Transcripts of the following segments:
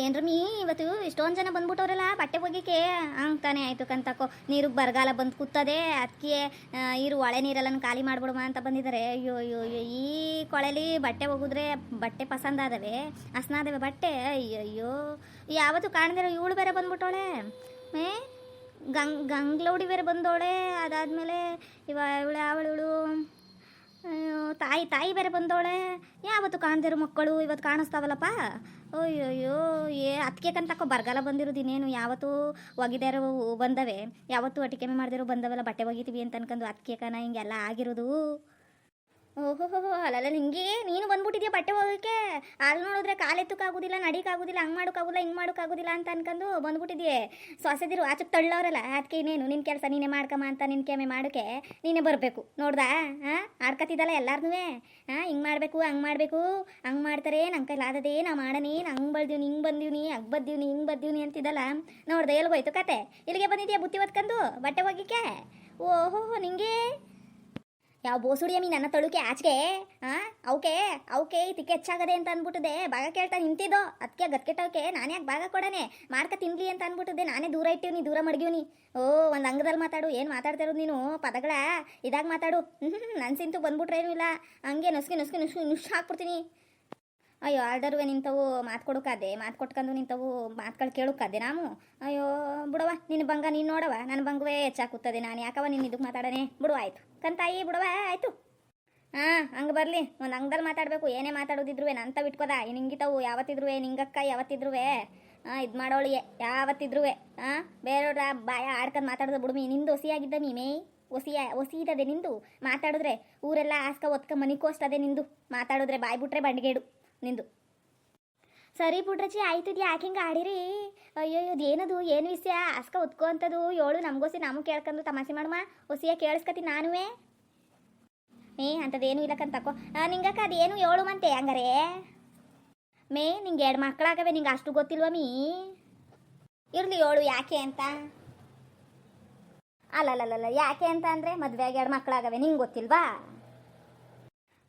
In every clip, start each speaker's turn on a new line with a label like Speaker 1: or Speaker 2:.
Speaker 1: ಏನ್ರ ಮೀ ಇವತ್ತು ಇಷ್ಟೊಂದು ಜನ ಬಂದ್ಬಿಟ್ಟವ್ರಲ್ಲ ಬಟ್ಟೆ ಒಗಿಕೆ ಅಂತಾನೆ ತಾನೇ ಆಯ್ತು ಕಂತಕೋ ನೀರಿಗೆ ಬರಗಾಲ ಬಂದು ಕೂತದೆ ಅದಕ್ಕೆ ಇರು ಒಳೆ ನೀರೆಲ್ಲ ಖಾಲಿ ಮಾಡ್ಬಿಡುವ ಅಂತ ಬಂದಿದ್ದಾರೆ ಅಯ್ಯೋ ಅಯ್ಯೋ ಅಯ್ಯೋ ಈ ಕೊಳೆಲಿ ಬಟ್ಟೆ ಒಗಿದ್ರೆ ಬಟ್ಟೆ ಪಸಂದ ಆದವೆ ಹಸ್ನಾದವೆ ಬಟ್ಟೆ ಅಯ್ಯೋ ಅಯ್ಯೋ ಯಾವತ್ತು ಕಾಣದಿರೋ ಇವಳು ಬೇರೆ ಬಂದ್ಬಿಟ್ಟವಳೆ ಮೇ ಗಂಗ್ ಗಂಗ್ಲೌಡಿ ಬೇರೆ ಬಂದವಳೆ ಅದಾದ್ಮೇಲೆ ಇವ ಇವಳು ಅಯ್ಯೋ ತಾಯಿ ತಾಯಿ ಬೇರೆ ಬಂದವಳೆ. ಯಾವತ್ತು ಕಾಣ್ದಿರೋ ಮಕ್ಕಳು? ಇವತ್ತು ಕಾಣಿಸ್ತಾವಲ್ಲಪ್ಪ? ಅಯ್ಯೋಯ್ಯೋ, ಏ ಅದಕ್ಕೆ ಕಂತಕೋ ಬರಗಾಲ ಬಂದಿರೋದು ಇನ್ನೇನು? ಯಾವತ್ತೂ ಒಗಿದಾರೋ ಬಂದವೆ. ಯಾವತ್ತೂ ಕಮ್ಮಿ ಮಾಡ್ದಿರೋ ಬಂದವಲ್ಲ, ಬಟ್ಟೆ ಒಗಿತೀವಿ ಅಂತ ಅನ್ಕೊಂಡು ಅದಕ್ಕೆ ಕಣ ಹಿಂಗೆಲ್ಲ ಆಗಿರೋದು. ಓಹೋ ಅಲ್ಲಲ್ಲ ನಿಂಗೆ? ನೀನು ಬಂದ್ಬಿಟ್ಟಿದ್ಯಾ ಬಟ್ಟೆ ಹೋಗೋಕ್ಕೆ ಅಲ್ಲಿ ನೋಡಿದ್ರೆ ಕಾಲೆತ್ತಕ್ಕಾಗೋದಿಲ್ಲ ನಡಿಕಾಗೋದಿಲ್ಲ ಹಂಗೆ ಮಾಡೋಕ್ಕಾಗೋದಿಲ್ಲ, ಹಿಂಗೆ ಮಾಡೋಕ್ಕಾಗೋದಿಲ್ಲ ಅಂತ ಅನ್ಕೊಂಡು ಬಂದ್ಬಿಟ್ಟಿದ್ಯೆ. ಸೊಸೆದಿರು ಆಚೆ ತಳ್ಳೋರಲ್ಲ ಅದಕ್ಕೆ ಇನ್ನೇನು? ನಿನ್ನ ಕೆಲಸ ನೀನೇ ಮಾಡ್ಕಮ್ಮ ಅಂತ ನಿನ್ನ ಕೆಮ್ಮೆ ಮಾಡೋಕ್ಕೆ ನೀನೇ ಬರಬೇಕು. ನೋಡ್ದಾ? ಹಾಂ ಆಡ್ಕತ್ತಿದ್ದಲ್ಲ ಎಲ್ಲಾರ್ನೂ ಹಾಂ ಹಿಂಗೆ ಮಾಡಬೇಕು, ಹಂಗೆ ಮಾಡಬೇಕು. ಹಂಗೆ ಮಾಡ್ತಾರೆ ನನ್ನ ಕೈಲಿ ಆದದೆ ನಾ ಮಾಡನಿ ಹಂಗೆ ಬಳ್ದೀವ್ನಿ ಹಿಂಗೆ ಬಂದೀವ್ನಿ ಹಂಗೆ ಬದ್ದೀವ್ನಿ ಹಿಂಗೆ ಬದ್ದೀವ್ನಿ ಅಂತಿದ್ದಲ್ಲ? ನೋಡ್ದೆ ಎಲ್ಗೋಯ್ತು ಕತೆ? ಇಲ್ಲಿಗೆ ಬಂದಿದ್ಯಾ ಬುತ್ತಿ ಹೊತ್ಕೊಂಡು ಬಟ್ಟೆ ಹೋಗಿಕ್ಕೆ ಓಹೋ ನಿಂಗೆ? ಯಾವ ಮೀ ನನ್ನ ತಳುಕೆ ಆಚೆಗೆ ಹಾಂ ಅವಕೆ ಅವಕೆ ತಿಕ್ಕೆ ಹೆಚ್ಚಾಗದೆ ಅಂತ ಅಂದ್ಬಿಟ್ಟಿದೆ ಭಾಗ ಕೇಳ್ತಾ ನಿಂತಿದ್ದು. ಅದಕ್ಕೆ ಗತ್ಕೆಟ್ಟವಕ್ಕೆ ನಾನು ಯಾಕೆ ಭಾಗ ಕೊಡನೆ. ಮಾರ್ಕ ತಿನ್ಲಿ ಅಂತ ಅಂದ್ಬಿಟ್ಟಿದ್ದೆ ನಾನೇ ದೂರ ಇಟ್ಟಿವ್ನಿ, ದೂರ ಮಡಗಿವ್ನಿ. ಓ, ಒಂದು ಅಂಗದಲ್ಲಿ ಮಾತಾಡು. ಏನು ಮಾತಾಡ್ತಾ ಇರೋದು ನೀನು? ಪದಗಳ ಇದಾಗ ಮಾತಾಡು. ನನ್ನ ಸಿಂತು ಬಂದ್ಬಿಟ್ರೆ ಏನೂ ಇಲ್ಲ. ಹಂಗೆ ನುಸ್ಗೆ ನುಸ್ಗೆ ನುಸ್ ನುಸ್ ಹಾಕ್ಬಿಡ್ತೀನಿ. ಅಯ್ಯೋ, ಆರ್ಡರ್ವೆ ನಿಂತವು, ಮಾತು ಕೊಡೋಕಾದೆ, ಮಾತು ಕೊಟ್ಕೊಂಡು ನಿಂತವು, ಮಾತುಗಳು ಕೇಳೋಕಾದೆ ನಾವು? ಅಯ್ಯೋ ಬಿಡವ ನಿನ್ನ ಬಂಗ ನೀನು ನೋಡವ ನನ್ನ ಬಂಗವೇ ಹೆಚ್ಚಾಕುತ್ತದೆ ನಾನು ಯಾಕವ ನಿನ್ನ ಇದಕ್ಕೆ ಮಾತಾಡನೆ? ಬಿಡುವ ಆಯ್ತು. ಕಂತಾಯಿ ಬಿಡವ ಆಯಿತು. ಹಾಂ ಹಂಗೆ ಬರಲಿ, ಒಂದು ಹಂಗದಲ್ಲಿ ಮಾತಾಡಬೇಕು, ಏನೇ ಮಾತಾಡೋದಿದ್ರು ನಂತ ಬಿಟ್ಕೋದ ನಿಂಗಿತವು ಯಾವತ್ತಿದ್ರು ನಿಂಗಕ್ಕ ಯಾವತ್ತಿದ್ರು ಹಾಂ ಇದು ಮಾಡೋಳಿಗೆ ಯಾವತ್ತಿದ್ರು ಹಾಂ ಬೇರೆಯವ್ರ ಬಾಯ ಆಡ್ಕೊಂಡು ಮಾತಾಡೋದು ಬಿಡುಮಿ, ನಿಂದು ಹೊಸಿಯಾಗಿದ್ದ ಮೀಮೇ? ಒಸಿಯ ಇದ್ದದೆ ನಿಂದು? ಮಾತಾಡಿದ್ರೆ, ಊರೆಲ್ಲ ಆಸ್ಕ ಒತ್ಕ ಮನಿ ಕೋಸ್ತದೆ ನಿಂದು? ಮಾತಾಡಿದ್ರೆ ಬಾಯ್ಬಿಟ್ರೆ ಬಂಡಿಗೇಡು. ನಿಂದು. ಸರಿ ಪುಟ್ರಚಿ ಆಯ್ತಿದ್ಯಾ ಯಾಕೆ ಹಿಂಗೆ ಆಡಿರಿ. ಅಯ್ಯೋ ಏನದು, ಏನು ವಿಷಯ? ಅಸ್ಕ ಉತ್ಕೋ ಅಂತದು ಏಳು ನಮಗೋಸಿ ನಮಗೆ ಕೇಳ್ಕೊಂಡು ತಮಾಷೆ ಮಾಡುವ ಹೊಸಿಯ ಕೇಳಿಸ್ಕತಿ ನಾನುವೇ. ಮೇ ಅಂಥದ್ದೇನು ಇಲ್ಲಕ್ಕಂತಕೋ ನಿಂಗಕ್ಕ ಅದೇನು ಏಳು ಮಂತೆ ಹಂಗಾರೆ? ಮೇ, ನಿಂಗೆ ಎರಡು ಮಕ್ಕಳಾಗವೆ ನಿಂಗೆ ಅಷ್ಟು ಗೊತ್ತಿಲ್ವ ಮೀ? ಇರಲಿ ಏಳು ಯಾಕೆ ಅಂತ? ಅಲ್ಲಲ್ಲಲ್ಲ ಯಾಕೆ ಅಂತ ಅಂದರೆ ಮದುವೆಯಾಗಿ ಎರಡು ಮಕ್ಕಳಾಗವೆ ನಿಂಗೆ ಗೊತ್ತಿಲ್ವಾ?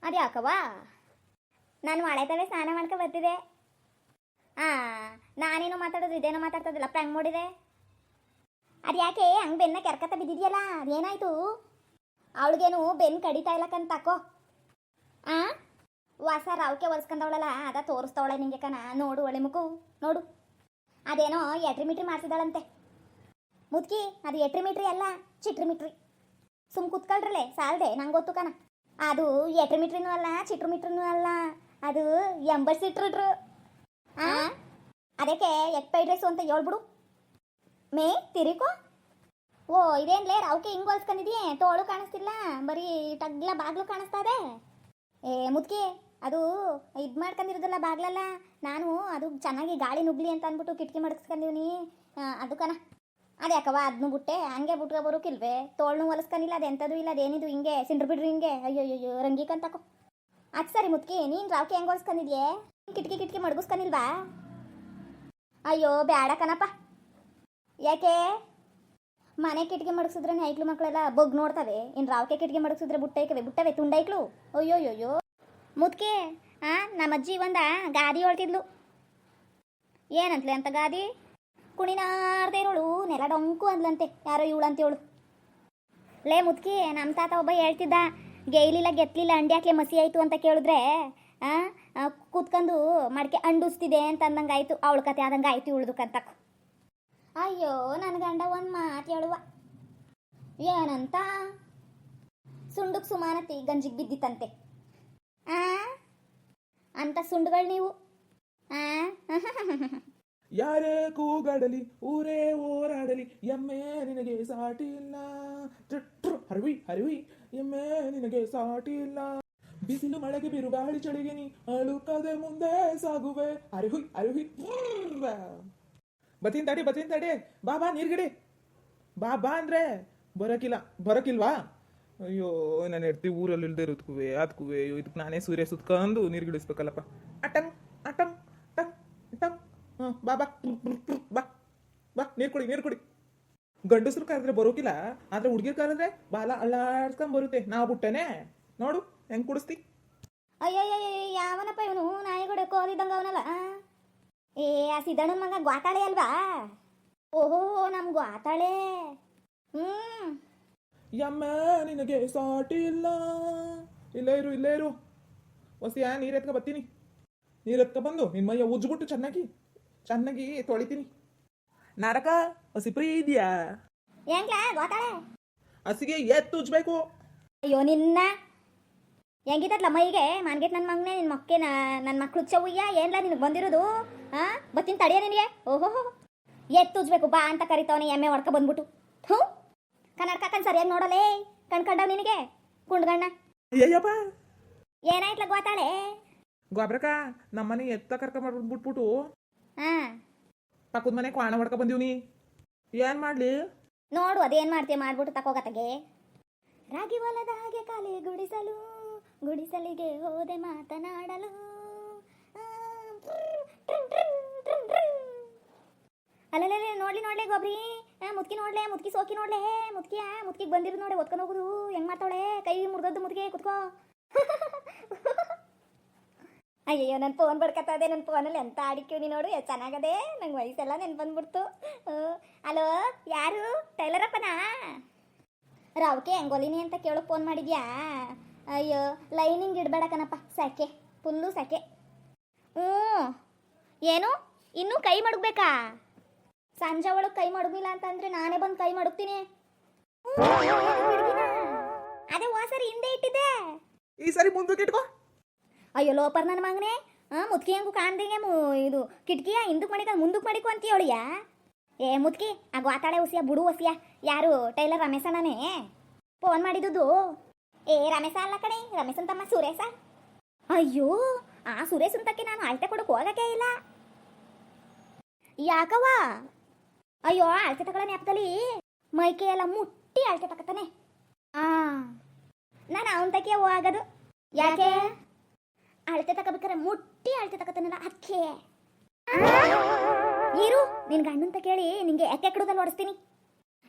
Speaker 1: ಅದ್ಯಾಕವಾ ನಾನು ತಲೆ ಸ್ನಾನ ಮಾಡ್ಕೊ ಬರ್ತಿದೆ ಆ, ನಾನೇನೋ ಮಾತಾಡೋದು, ಇದೇನೋ ಮಾತಾಡ್ತದಲ್ಲ ಪ್ರ್ಯಾಂಗ್ ಮಾಡಿದೆ? ಅದು ಯಾಕೆ ಹಂಗೆ ಬೆನ್ನ ಕೆರ್ಕತ್ತ ಬಿದ್ದಿದ್ಯಲ್ಲ? ಅದೇನಾಯ್ತು? ಅವಳಿಗೇನು ಬೆನ್ನು ಕಡಿತಾ ಇಲ್ಲಕ್ಕಂತ ತಕೋ. ಆ? ವಾಸ ರಾವ್ಕೆ ಒಲ್ಸ್ಕೊಂಡವಳಲ್ಲ ಅದ ತೋರಿಸ್ತವಳೆ ನಿಂಗೆ ಕಣ. ನೋಡು ಒಳೆ ಮುಖು ನೋಡು. ಅದೇನೋ ಎಟ್ರಿ ಮಿಟ್ರಿ ಮಾಡ್ಸಿದಾಳಂತೆ. ಮುದ್ಕಿ, ಅದು ಎಟ್ರಿ ಮಿಟ್ರಿ ಅಲ್ಲ, ಚಿಟ್ರಿ ಮಿಟ್ರಿ. ಸುಮ್ ಕುತ್ಕೊಳ್ರಲೆ, ಸಾಲ್ದೆ, ನಂಗೆ ಗೊತ್ತು ಕಣ. ಅದು ಎಟ್ರಿ ಮೀಟ್ರಿನೂ ಅಲ್ಲ, ಚಿಟ್ರು ಮಿಟ್ರಿನೂ ಅಲ್ಲ. ಅದು ಎಂಬತ್ತು ಸೀಟ್ರು ಆ? ಅದಕ್ಕೆ ಎಗ್ ಫ್ರೈಡ್ ರೈಸು ಅಂತ ಹೇಳ್ಬಿಡು. ಮೇ ತಿರಿಕೋ ಓ ಇದೇನ್ಲೇ ರಾವ್ಕೆ ಹಿಂಗ್ ಹೊಲ್ಸ್ಕೊಂಡಿದ್ಯ? ತೋಳು ಕಾಣಿಸ್ತಿಲ್ಲ. ಬರೀ ಟಗ್ಲ ಬಾಗ್ಲು ಕಾಣಿಸ್ತಾ ಇದೆ. ಏ ಮುದ್ಕಿ ಅದು ಇದು ಮಾಡ್ಕೊಂಡಿರೋದಲ್ಲ ಬಾಗ್ಲಲ್ಲ? ನಾನು ಅದು ಚೆನ್ನಾಗಿ ಗಾಳಿ ನುಗ್ಲಿ ಅಂತ ಅಂದ್ಬಿಟ್ಟು ಕಿಟಕಿ ಮಡಗಿಸ್ಕೊಂಡಿವ್ನಿ ಅದು ಕಣ. ಅದ್ಯಾಕವ ಅದನ್ನು ಬಿಟ್ಟೆ. ಹಂಗೆ ಬಿಟ್ಕೊ ಬರೋಕಿಲ್ವೇ? ತೋಳ್ನು ಹೊಲಸ್ಕೊಂಡಿಲ್ಲ ಅದೆಂಥದ್ದು ಇಲ್ಲ ಅದೇನಿದು ಹಿಂಗೆ? ಸಿಂಡ್ರು ಬಿಡ್ರಿ ಹಿಂಗೆ? ಅಯ್ಯೋ ಅಯ್ಯೋ ರಂಗಿಕಂತಕೋ ಅದು ಸರಿ ಮುದ್ಕಿ ನೀನು ರಾವ್ಕೆ ಹೆಂಗೆ ಹೊಡ್ಸ್ಕೊಂಡಿದ್ಯೆ ಕಿಟಕಿ ಕಿಟಕಿ ಮಡಗಿಸ್ಕೊಂಡಿಲ್ವಾ? ಅಯ್ಯೋ, ಬ್ಯಾಡ ಕಣಪ್ಪ. ಯಾಕೆ? ಮನೆ ಕಿಟಕಿ ಮಡಗಿಸಿದ್ರೆ ಐಕ್ಳು ಮಕ್ಕಳೆಲ್ಲ ಬಗ್ ನೋಡ್ತವೆ. ಇನ್ನು ರಾವ್ಕೆ ಕಿಟಕಿ ಮಡಗಿಸಿದ್ರೆ ಬುಟ್ಟೈಕವೆ ಬುಟ್ಟವೆ ತುಂಡೈಕ್ಳು. ಅಯ್ಯೋ ಅಯ್ಯೋ ಮುದ್ಕೆ ಆ ನಮ್ಮ ಅಜ್ಜಿ ಒಂದ ಗಾದಿ ಹೊಳ್ತಿದ್ಲು ಏನಂತ್ಲೆ ಅಂತ ಗಾದಿ? ಕುಣಿನಾರ್ದೇ ಇರೋಳು ನೆಲ ಡೊಂಕು ಅಂದ್ಲಂತೆ. ಯಾರೋ ಇವಳು. ಲೇ ಮುದ್ಕಿ ನಮ್ಮ ತಾತ ಒಬ್ಬ ಹೇಳ್ತಿದ್ದ ಗೇಯ್ಲಿಲ್ಲ ಗೆತ್ತಲಿಲ್ಲ ಅಂಡಿ ಹಾಕ್ಲೆ ಮಸಿ ಆಯಿತು ಅಂತ ಕೇಳಿದ್ರೆ ಕೂತ್ಕೊಂಡು ಮಡಿಕೆ ಅಂಡುಸ್ತಿದೆ ಅಂತ ಅಂದಂಗೆ ಆಯಿತು ಅವಳ ಕತೆ ಆದಂಗೆ ಆಯ್ತು ಇವಳ್ದು ಕಂತಕ್ ಅಯ್ಯೋ ನನ್ನ ಗಂಡ ಒಂದು ಮಾತು ಹೇಳುವ. ಏನಂತ? ಸುಂಡುಕ್ ಸುಮಾನತಿ ಗಂಜಿಗೆ ಬಿದ್ದಿತ್ತಂತೆ. ಆ? ಅಂತ ಸುಂಡುಗಳು ನೀವು.
Speaker 2: ಯಾರೇ ಕೂಗಾಡಲಿ, ಊರೇ ಓರಾಡಲಿ, ಎಮ್ಮೆ ನಿನಗೆ ಸಾಟಿಲ್ಲ. ಹರಿವಿ ಹರಿವಿ, ಎಮ್ಮೆ ನಿನಗೆ ಸಾಟಿ ಇಲ್ಲ ಬಿಸಿಲು ಮಳೆಗೆ ಬಿರುಗಾಳಿ ಚಳಿಗೆ ನೀ ಅಳುಕದೆ ಮುಂದೆ ಸಾಗುವೆ. ಅರಿಹುಯ್ ಅರಿಹುಯ್ ಬತ್ತೀನಿ ತಡಿ ಬತ್ತೀನಿ ತಡಿ. ಬಾ ಬಾ, ನೀರ್ಗಿಡಿ. ಬಾ ಬಾ ಅಂದ್ರೆ ಬರಕಿಲ್ಲ. ಬರಕಿಲ್ವಾ? ಅಯ್ಯೋ ನಾನು ಹೆಡ್ತಿ ಊರಲ್ಲಿ ಇಲ್ದೇ ಇರೋದ್ಕುವೆ ಅಯ್ಯೋ ಇದಕ್ಕೆ ನಾನೇ ಸೂರ್ಯ ಸುತ್ಕೊಂಡು ನೀರ್ಗಿಡಿಸ್ಬೇಕಲ್ಲಪ್ಪ ಅಟಂಗ್ ಅಟಂಗ್ ಟಂಗ್ ಟಂಗ್ ಬಾ ಬಾ. ಬಾ ಬಾ. ನೀರು ಕುಡಿ ನೀರು ಕುಡಿ. ಗಂಡಸ್ರು ಕರೆದ್ರೆ ಬರೋಕಿಲ್ಲ ಆದ್ರೆ ಹುಡುಗಿರ್ ಕರೆದ್ರೆ ಬಾಲ ಅಳ್ಳಾಡ್ಸ್ಕೊಂಡ್ ಬರುತ್ತೆ. ನಾ ಬಿಟ್ಟನೆ. ನೋಡು ಹೆಂಗ್ ಕುಡಿಸ್ತಿ?
Speaker 1: ಅಯ್ಯಯ್ಯ ಯಾವನಪ್ಪ ಇವನು? ನಾಯಿಗಡೆ ಕೋಲಿದ್ದಂಗ ಅವನಲ್ಲ. ಆ? ಸಿದ್ದಣ್ಣನ ಮಗ ಗ್ವಾತಾಳೆ ಅಲ್ವಾ? ಓಹೋ ನಮ್ ಗ್ವಾತಾಳೆ ಹ್ಮ್.
Speaker 2: ಯಮ್ಮ ನಿನಗೆ ಸಾಟಿ ಇಲ್ಲ. ಇಲ್ಲೇ ಇರು ಇಲ್ಲೇ ಇರು. ಹೊಸಿಯ ನೀರು ಎತ್ಕ ಬರ್ತೀನಿ ನೀರು ಎತ್ಕ ಬಂದು ನಿನ್ ಮೈಯ ಉಜ್ಬಿಟ್ಟು ಚೆನ್ನಾಗಿ ಚೆನ್ನಾಗಿ ತೊಳಿತೀನಿ. ನಾರಕ ಹಸಿ ಪ್ರೀ ಇದೆಯಾ?
Speaker 1: ಹೆಂಗ್ಲಾ ಗೊತ್ತಾಳೆ
Speaker 2: ಹಸಿಗೆ ಎತ್ ಉಜ್ಬೇಕು
Speaker 1: ಅಯ್ಯೋ ನಿನ್ನ ಹೆಂಗಿತ್ತಲ್ಲ ಮೈಗೆ? ಮಾನ್ಗೆಟ್ ನನ್ನ ಮಗನೇ ನಿನ್ ಮಕ್ಕೆ ನನ್ನ ಮಕ್ಳು ಚೌಯ್ಯ ಏನ್ಲ ನಿನಗೆ ಬಂದಿರೋದು? ಹಾ ಬತ್ತಿನ ತಡಿಯ ನಿನಗೆ. ಓಹೋ ಎತ್ತುಜ್ಬೇಕು ಬಾ ಅಂತ ಕರಿತಾವನೆ ಎಮ್ಮೆ ಹೊಡ್ಕ ಬಂದ್ಬಿಟ್ಟು ಹ್ಞೂ ಕನ್ನಡಕ ಕಣ್ ಸರಿಯಾಗಿ ನೋಡಲೇ? ಕಣ್ಕಂಡವ್ ನಿನಗೆ? ಕುಂಡ್ಗಣ್ಣ.
Speaker 2: ಅಯ್ಯಪ್ಪ
Speaker 1: ಏನಾಯ್ತಲ್ಲ ಗೋತಾಳೆ?
Speaker 2: ಗೊಬ್ರಕ ನಮ್ಮನೆ ಎತ್ತ ಕರ್ಕ ಮಾಡ್ಬಿಟ್ಬಿಟ್ಟು
Speaker 1: ಹಾಂ
Speaker 2: ಪಕ್ಕದ ಮನೆ ಕ್ವಾಣ ಹೊಡ್ಕೊ ಬಂದೀವ್ನಿ. ಏನ್ ಮಾಡ್ಲಿ?
Speaker 1: ನೋಡು ಅದೇನ್ ಮಾಡ್ತೀಯ? ಮಾಡ್ಬಿಟ್ಟು ತಕೋಗತ್ತಗೆ. ರಾಗಿ ಹೊಲದ ಹಾಗೆ ಕಾಲಿ ಗುಡಿಸಲು, ಗುಡಿಸಲಿಗೆ ಹೋದೆ ಮಾತನಾಡಲು. ಅಲ್ಲಲ್ಲೇ ನೋಡ್ಲಿ, ನೋಡ್ಲೇ ಗೊಬ್ರಿ. ಮುದ್ಕಿ ನೋಡ್ಲೆ ಮುದ್ಕಿ ಸೋಕಿ ನೋಡ್ಲೆ. ಮುದ್ಕಿಯ ಮುದ್ಕಿಗೆ ಬಂದಿರೋದು ನೋಡಿ ಒತ್ಕೊಂಡು ಹೋಗುದು. ಹೆಂಗ್ ಮಾಡ್ತಾವಳೆ? ಕೈ ಮುರಿದದ್ದು ಮುದ್ಕೆ ಕುತ್ಕೋ. ಅಯ್ಯಯ್ಯೋ ನನ್ನ ಫೋನ್ ಬಡ್ಕತ್ತದೆ ನನ್ನ ಫೋನಲ್ಲಿ ಎಂತ ಆಡಿಕ್ಯೂ ನೀ ನೋಡು ಎಷ್ಟು ಚೆನ್ನಾಗದೆ, ನಂಗೆ ವಯಸ್ಸೆಲ್ಲ ನೆನ್ಪು ಬಂದ್ಬಿಡ್ತು ಅಲೋ, ಯಾರು? ಟೈಲರಪ್ಪನಾ ರಾವ್ಕೆ ಹೆಂಗೋಲಿನಿ ಅಂತ ಕೇಳೋ ಫೋನ್ ಮಾಡಿದ್ಯಾ? ಅಯ್ಯೋ ಲೈನಿಂಗ್ ಇಡಬೇಡ ಸಾಕೆ ಫುಲ್ಲು ಸಾಕೆ. ಹ್ಞೂ ಏನು? ಇನ್ನೂ ಕೈ ಮಡಗ್ಬೇಕಾ? ಸಂಜೆ ಒಳಗೆ ಕೈ ಮಡಗಿಲ್ಲ ಅಂತಂದ್ರೆ ನಾನೇ ಬಂದು ಕೈ ಮಡಗ್ತೀನಿ. ಅದೇ ಹೋಸರಿ ಹಿಂದೆ ಇಟ್ಟಿದ್ದೆ.
Speaker 2: ಈ ಸರಿ ಮುಂದಕ್ಕೆ ಇಟ್ಕೋ.
Speaker 1: ಅಯ್ಯೋ, ಲೋಪರ್ ನನ್ನ ಮಗನೇ. ಹಾಂ ಮುತ್ಕಿ ಹೆಂಗು ಕಾಣ್ದಂಗೆ ಮು ಇದು ಕಿಟಕಿಯ ಹಿಂದಕ್ಕೆ ಮಾಡಿಕ ಮುಂದಕ್ಕೆ ಮಾಡಿಕೊ ಅಂತೀಯಳಿಯ ಏ, ಮುತ್ಕಿ, ಆ ಗ್ವಾತಾಳೆ ಉಸಿಯ, ಬುಡು ಉಸಿಯ, ಯಾರು? ಟೈಲರ್ ರಮೇಶಣ್ಣನೇ ಫೋನ್ ಮಾಡಿದುದು. ಏ, ರಮೇಶ ಅಲ್ಲ ಕಣೆ ರಮೇಶನ್ ತಮ್ಮ ಸುರೇಶ? ಅಯ್ಯೋ, ಆ ಸುರೇಶ್ ಅಂತಕ್ಕೆ ನಾನು ಅಳತೆ ಕೊಡಕ್ಕೆ ಹೋಗಕ್ಕೆ ಇಲ್ಲ. ಯಾಕವ್ವ? ಅಯ್ಯೋ ಅಳತೆ ತಗೊಳ್ಳೋ ನೆಪದಲ್ಲಿ ಮೈಕೆ ಎಲ್ಲ ಮುಟ್ಟಿ ಅಳತೆ ತಕತಾನೆ ಆ, ನಾನು ಅವನ ತಕ್ಕೆ ಹೋಗೋದು. ಯಾಕೆ? ಅಳತೆ ತಗೋಬೇಕಾರೆ ಮುಟ್ಟಿ ಅಳತೆ ತಗೋತಾನಲ್ಲ ಅದಕ್ಕೆ. ನೀರು ನಿನ್ ಗಂಡಂತ ಕೇಳಿ ನಿಂಗೆ ಎಕ್ಕೆಕಡದಲ್ಲಿ ಹೊಡಿಸ್ತೀನಿ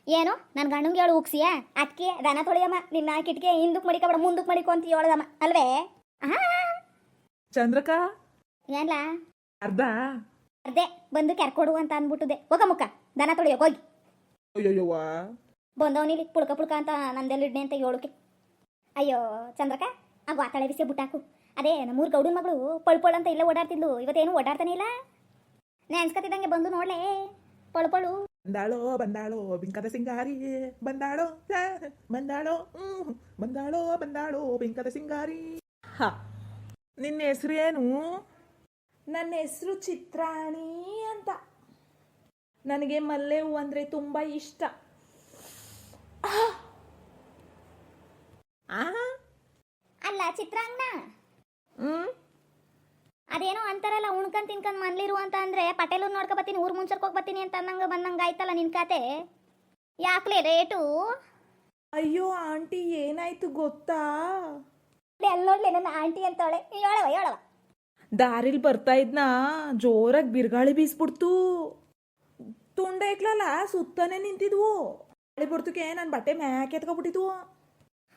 Speaker 1: ಏನು ನನ್ನ ಗಂಡಂಗೆ ಹೇಳು ಉಗ್ಸಿಯ? ಅದಕ್ಕೆ ದನ ತೊಳೆಯಮ್ಮ ನಿನ್ನ ಕಿಟಕಿ ಹಿಂದಕ್ಕೆ ಮಡಿಕೊಬೇಡ ಮುಂದಕ್ಕೆ ಮಡಿಕೊ ಅಂತ ಹೇಳದಮ್ಮ ಅಲ್ವೇ?
Speaker 2: ಚಂದ್ರಕ?
Speaker 1: ಏನ್ಲ?
Speaker 2: ಅರ್ಧ.
Speaker 1: ಅರ್ಧೆ ಬಂದು ಕೆರ್ಕೊಡು ಅಂತ ಅಂದ್ಬಿಟ್ಟದೆ. ಹೋಗ ಮುಖ ದನ ತೊಳೆಯೋ ಹೋಗಿ.
Speaker 2: ಅಯ್ಯೋಯ್ಯವ್ವ.
Speaker 1: ಬಂದವನಿಲಿ ಪುಳ್ಕ ಪುಳ್ಕ ಅಂತ ನಂದೆಲ್ಲಿಡ್ನೆ ಅಂತ ಹೇಳೋಕೆ. ಅಯ್ಯೋ ಚಂದ್ರಕ ಆ ವಾತಾಳೆ ಬಿಸಿ ಬುಟ್ಟಾಕು. ಅದೇ ನಮ್ಮೂರು ಗೌಡನ ಮಗಳು ಪಳ್ ಪಳ್ ಅಂತ ಇಲ್ಲ ಓಡಾಡ್ತಿದ್ಲು. ಇವತ್ತೇನು ಓಡಾಡ್ತಾನೆ ಇಲ್ಲ? ನೆನ್ಸ್ಕತ್ತಿದಂಗೆ ಬಂದು ನೋಡ್ಲೆ. ಪಳ್ ಪಳು.
Speaker 2: ಬಂದಾಳೋ ಬಂದಾಳೋ ಬಿಂಕದ ಸಿಂಗಾರಿ. ಬಂದಾಳೋ ಬಂದಾಳೋ ಬಂದಾಳೋ ಬಂದಾಳೋ ಬಿಂಕದ ಸಿಂಗಾರಿ. ಹ. ನಿನ್ನ ಹೆಸರು ಏನು?
Speaker 3: ನನ್ನ ಹೆಸರು ಚಿತ್ರಾಣಿ ಅಂತ. ನನಗೆ ಮಲ್ಲೆ ಹೂ ಅಂದ್ರೆ ತುಂಬಾ ಇಷ್ಟ.
Speaker 1: ಅಲ್ಲ ಚಿತ್ರಾಂಗನ? ಅದೇನೋ ಅಂತಾರಲ್ಲ ಉಣ್ಕೊಂಡ್ ತಿನ್ಕೊಂಡ್ ಮನ್ಲಿರು ಅಂತ ಅಂದ್ರೆ ಪಟೇಲೂರ್ ನೋಡ್ಕೊ ಬತ್ತೀನಿ ಊರ್ ಮುಂಚರ್ಕ್ ಹೋಗ್ಬತ್ತೀನಿ ಅಂತ ಅಂದಂಗ ಬಂದಂಗ ಆಯ್ತಲ್ಲ ನಿನ್ ಕತೆ? ಯಾಕ್ಲೆ ರೇಟು?
Speaker 3: ಅಯ್ಯೋ ಆಂಟಿ ಏನಾಯ್ತು ಗೊತ್ತಾ?
Speaker 1: ಎಲ್ಲ ನೋಡ್ಲಿ ನನ್ನ ಆಂಟಿ ಅಂತವಳೆ. ಹೇಳವ ಹೇಳವ
Speaker 3: ದಾರಿಲ್ ಬರ್ತಾ ಇದ್ನ? ಜೋರಾಗಿ ಬಿರುಗಾಳಿ ಬೀಸ್ಬಿಡ್ತು. ತುಂಡ ಇಕ್ಲಲ್ಲ ಸುತ್ತಾನೆ ನಿಂತಿದ್ವು. ಗಾಳಿ ಬರ್ತಕ್ಕೆ ನನ್ನ ಬಟ್ಟೆ ಮ್ಯಾಕ್ ಎತ್ಕೊಬಿಟ್ಟಿದ್ವು.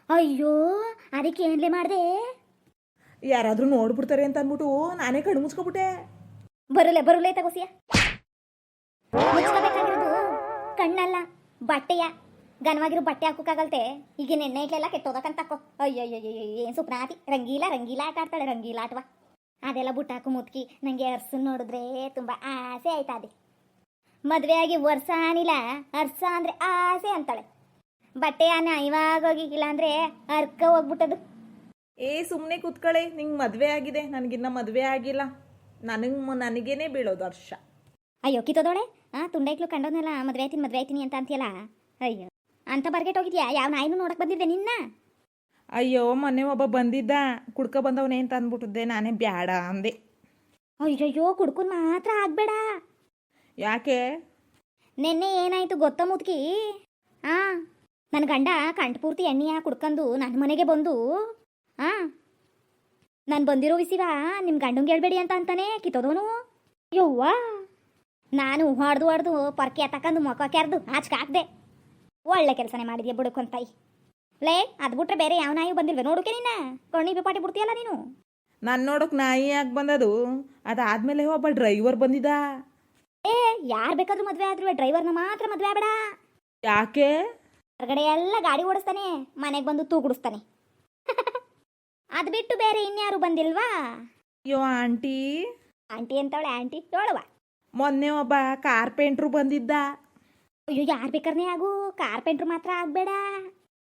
Speaker 1: ಅಯ್ಯೋ ಅದಕ್ಕೆ ಏನ್ಲೆ ಮಾಡ್ದೆ?
Speaker 3: ಯಾರಾದ್ರೂ ನೋಡ್ಬಿಡ್ತಾರೆ ಅಂತ ಅಂದ್ಬಿಟ್ಟು ನಾನೇ ಕಣ್ಣು ಮುಚ್ಕೊಬಿಟ್ಟೆ
Speaker 1: ಬರಲೇ ಬರಲೇ ತಗೋಸಿಯ? ಕಣ್ಣಲ್ಲ, ಬಟ್ಟೆಯ, ಘನವಾಗಿರೋ ಬಟ್ಟೆ ಹಾಕೋಕ್ಕಾಗಲ್ತೆ. ಈಗ ನೆನ್ನೆ ಇಟ್ಲೆಲ್ಲ ಕೆಟ್ಟೋದಕ್ಕಂತ ಹಾಕೋ ಅಯ್ಯೋ ಏನು ಸುಪ್ನಾತಿ ರಂಗೀಲ ರಂಗೀಲ ಆಟ ಆಡ್ತಾಳೆ ರಂಗೀಲ ಆಟವಾ ಅದೆಲ್ಲ ಬುಟ್ಟಾಕು ಮುತ್ಕಿ ನನಗೆ ಅರ್ಸು ನೋಡಿದ್ರೆ ತುಂಬ ಆಸೆ ಆಯ್ತಾ ಅದೇ ಮದುವೆ ಆಗಿ ವರ್ಷ ಆನಿಲ್ಲ ಅರ್ಸ ಅಂದರೆ ಆಸೆ ಅಂತಾಳೆ ಬಟ್ಟೆ ಅನ್ನ ಇವಾಗ ಹೋಗಿ ಇಲ್ಲಾಂದ್ರೆ ಅರ್ಕ ಹೋಗ್ಬಿಟ್ಟದು
Speaker 3: ಏ ಸುಮ್ಮನೆ ಕೂತ್ಕೊಳ್ಳೆ ನಿಂಗೆ ಮದುವೆ ಆಗಿದೆ ನನಗಿನ್ನ ಮದುವೆ ಆಗಿಲ್ಲ. ನನಗೆ ನನಗೇನೆ ಬೀಳೋದು ವರ್ಷ
Speaker 1: ಅಯ್ಯೋ ಕಿತ್ತೋದೋಳೆ? ಆ ತುಂಡೈಕ್ಲು ಕಂಡೋದ್ನೆಲ್ಲ ಮದುವೆ ಆಯ್ತೀನಿ ಮದುವೆ ಆಯ್ತೀನಿ ಅಂತ ಅಂತೀಯಲ್ಲ? ಅಯ್ಯೋ ಅಂತ ಬರ್ಗೆಟ್ ಹೋಗಿದ್ಯಾ? ಯಾವ ನಾಯಿನೂ ನೋಡಕ್ ಬಂದಿದ್ದೆ ನಿನ್ನ?
Speaker 3: ಅಯ್ಯೋ ಮೊನ್ನೆ ಒಬ್ಬ ಬಂದಿದ್ದ ಕುಡ್ಕ ಬಂದವನೇ ಅಂತ ಅಂದ್ಬಿಟ್ಟಿದ್ದೆ ನಾನೇ ಬ್ಯಾಡ ಅಂದೆ.
Speaker 1: ಅಯ್ಯಯ್ಯೋ ಕುಡ್ಕೊಂಡ್ ಮಾತ್ರ ಆಗ್ಬೇಡ.
Speaker 3: ಯಾಕೆ?
Speaker 1: ನಿನ್ನೆ ಏನಾಯ್ತು ಗೊತ್ತಾ ಮುದ್ಕಿ? ಆ ನನ್ನ ಗಂಡ ಕಂಠಪೂರ್ತಿ ಎಣ್ಣೆಯ ಕುಡ್ಕಂದು ನನ್ನ ಮನೆಗೆ ಬಂದು ಆ ನಾನು ಬಂದಿರೋ ವಿಸಿವ ನಿಮ್ಮ ಗಂಡಂಗೆ ಹೇಳ್ಬೇಡಿ ಅಂತ ಅಂತಾನೆ ಕಿತ್ತೋದವನು. ಯವ್ವ. ನಾನು ಹೊಡೆದು ಹೊಡೆದು ಪರ್ಕೆ ತಕ್ಕಂದು ಮೊಕ ಕೆರೆದು ಆಚೆ ಹಾಕ್ದೆ. ಒಳ್ಳೆ ಕೆಲಸನೇ ಮಾಡಿದ್ಯಾ ಬುಡುಕೊಂತಾಯಿ. ಲೇ ಅದು ಬಿಟ್ರೆ ಬೇರೆ ಯಾವ ನಾಯಿ ಬಂದಿಲ್ವೇ ನೋಡುಕೆ ನಿನ್ನ ಕಣ್ಣಿ ಬಿಪಾಟಿ ಬಿಡ್ತೀಯಲ್ಲ ನೀನು?
Speaker 3: ನಾನು ನೋಡೋಕೆ ನಾಯಿ ಯಾಕೆ ಬಂದದು? ಅದಾದ್ಮೇಲೆ ಒಬ್ಬ ಡ್ರೈವರ್ ಬಂದಿದ್ದ
Speaker 1: ಏ ಯಾರು ಬೇಕಾದ್ರೂ ಮದುವೆ ಆದ್ರೂ ಡ್ರೈವರ್ನ ಮಾತ್ರ ಮದುವೆ ಬೇಡ
Speaker 3: ಯಾಕೆ?
Speaker 1: ಹೊರಗಡೆ ಎಲ್ಲ ಗಾಡಿ ಓಡಿಸ್ತಾನೆ ಮನೆಗೆ ಬಂದು ತೂಗುಡಿಸ್ತಾನೆ. ಅದು ಬಿಟ್ಟು ಬೇರೆ ಇನ್ಯಾರು ಬಂದಿಲ್ವಾ?
Speaker 3: ಅಯ್ಯೋ ಆಂಟಿ.
Speaker 1: Aunty ಅಂತವಳೆ aunty. ಹೇಳುವ
Speaker 3: ಮೊನ್ನೆ ಒಬ್ಬ ಕಾರ್ಪೆಂಟ್ರು ಬಂದಿದ್ದ.
Speaker 1: ಅಯ್ಯೋ ಯಾರು ಬೇಕಾರನೇ ಆಗು? ಕಾರ್ಪೆಂಟ್ರು ಮಾತ್ರ ಆಗಬೇಡ.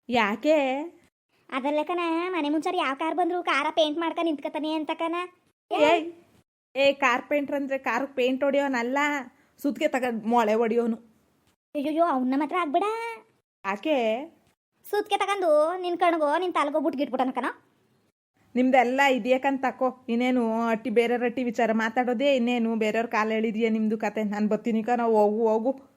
Speaker 3: ಯಾಕೆ?
Speaker 1: ಅದಲ್ಲಕನ ಮನೆ ಮುಂಚಾರ ಯಾವ ಕಾರ್ ಬಂದ್ರು ಕಾರ ಪೇಂಟ್ ಮಾಡ್ಕೊಂಡು ನಿಂತ್ಕತಾನೆ ಅಂತಕನ
Speaker 3: ಏಯ್ ಏ ಕಾರ್ಪೆಂಟ್ರ್ ಅಂದ್ರೆ ಕಾರ್ ಪೇಂಟ್ ಹೊಡಿಯೋನಲ್ಲ ಸುತ್ತಿಗೆ ತಗೊಂಡು ಮೊಳೆ ಹೊಡಿಯೋನು.
Speaker 1: ಅಯ್ಯೋ ಅವನ್ನ ಮಾತ್ರ ಆಗ್ಬೇಡ.
Speaker 3: ಯಾಕೆ?
Speaker 1: ಸುತ್ತಿಗೆ ತಗೊಂಡು ನಿನ್ ಕಣ್ಗೋ ನಿನ್ ತಲೆಗೋ ಬಿಟ್ಗಿಟ್ಬಿಟ್ಟನ ಕಣ.
Speaker 3: ನಿಮ್ದೆಲ್ಲ ಇದೆಯಾಕಂತ ತಕೋ. ಇನ್ನೇನು ಅಟ್ಟಿ ಬೇರೆ ರಟ್ಟಿ ವಿಚಾರ ಮಾತಾಡೋದೇ ಇನ್ನೇನು? ಬೇರೆಯವ್ರ ಕಾಲು ಹೇಳಿದ್ಯಾ ನಿಮ್ಮದು ಕತೆ? ನಾನು ಬರ್ತೀನಿ ನಾವು ಹೋಗು ಹೋಗು.